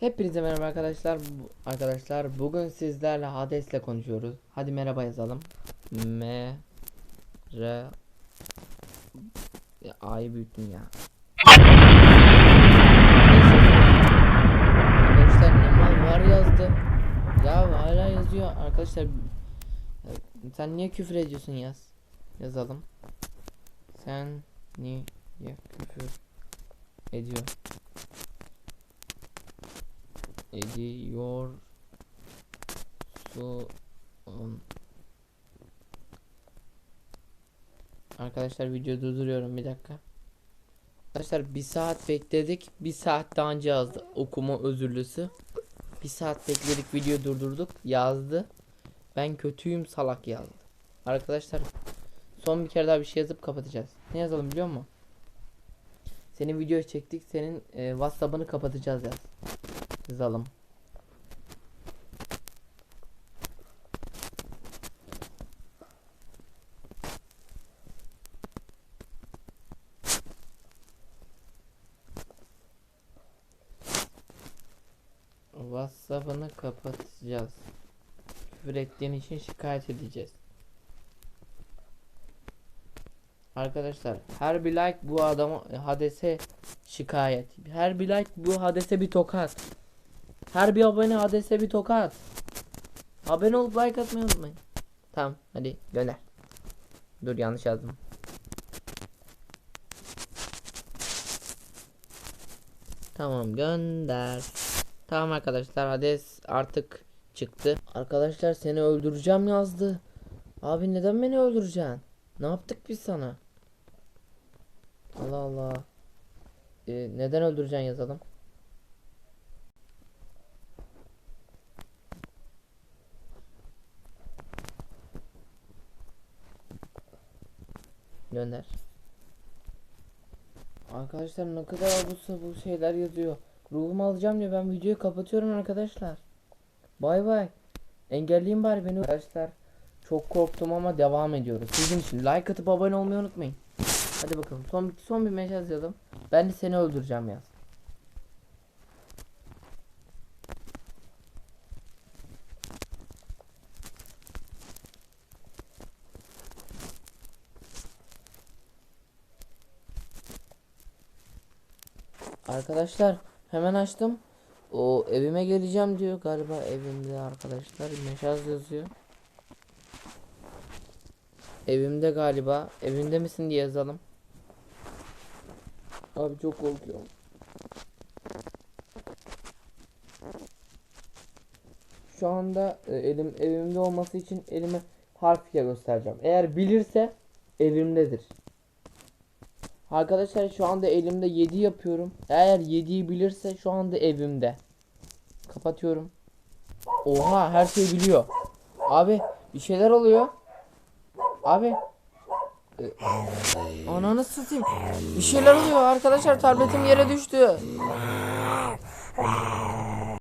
Hepinize merhaba arkadaşlar. Bu- Arkadaşlar bugün sizlerle Hades'le konuşuyoruz. Hadi merhaba yazalım. M R Ya, A'yı büyüttüm ya. Arkadaşlar ne mal var yazdı. Ya hala yazıyor arkadaşlar. Sen niye küfür ediyorsun yaz. Yazalım. Sen niye küfür ediyor? Ediyor su Arkadaşlar video durduruyorum bir dakika. Arkadaşlar bir saat bekledik. Bir saat daha önce yazdı okuma özürlüsü. Bir saat bekledik video durdurduk yazdı. Ben kötüyüm salak yazdı. Arkadaşlar son bir kere daha bir şey yazıp kapatacağız. Ne yazalım biliyor musun? Senin video çektik. Senin e, WhatsApp'ını kapatacağız yaz. Yazalım. WhatsApp'ını kapatacağız. Küfür ettiğin için şikayet edeceğiz. Arkadaşlar her bir like bu adama Hades'e şikayet. Her bir like bu Hades'e bir tokat. Her bir abone Hades'e bir tokat. Abone olup like atmayı unutmayın. Tamam hadi gönder. Dur yanlış yazdım. Tamam gönder. Tamam arkadaşlar Hades artık çıktı. Arkadaşlar seni öldüreceğim yazdı. Abi neden beni öldüreceksin? Ne yaptık biz sana? Allah Allah. Ee, neden öldüreceksin yazalım. Gönder. Arkadaşlar ne kadar abuk bu şeyler yazıyor. Ruhumu alacağım diye ben videoyu kapatıyorum arkadaşlar. Bay bay. Engelleyin bari beni. Arkadaşlar çok korktum ama devam ediyoruz. Sizin için like atıp abone olmayı unutmayın. Hadi bakalım son son bir mesaj yazalım. Ben de seni öldüreceğim yaz. Arkadaşlar hemen açtım. O evime geleceğim diyor galiba evimde arkadaşlar mesaj yazıyor. Evimde galiba. Evinde misin diye yazalım. Abi çok korkuyorum. Şu anda e, elim evimde olması için elime harf ya göstereceğim. Eğer bilirse evimdedir. Arkadaşlar şu anda elimde 7 yapıyorum. Eğer 7'yi bilirse şu anda evimde. Kapatıyorum. Oha her şeyi biliyor. Abi bir şeyler oluyor. Abi. Ee, Ananı satayım. Bir şeyler oluyor arkadaşlar tabletim yere düştü.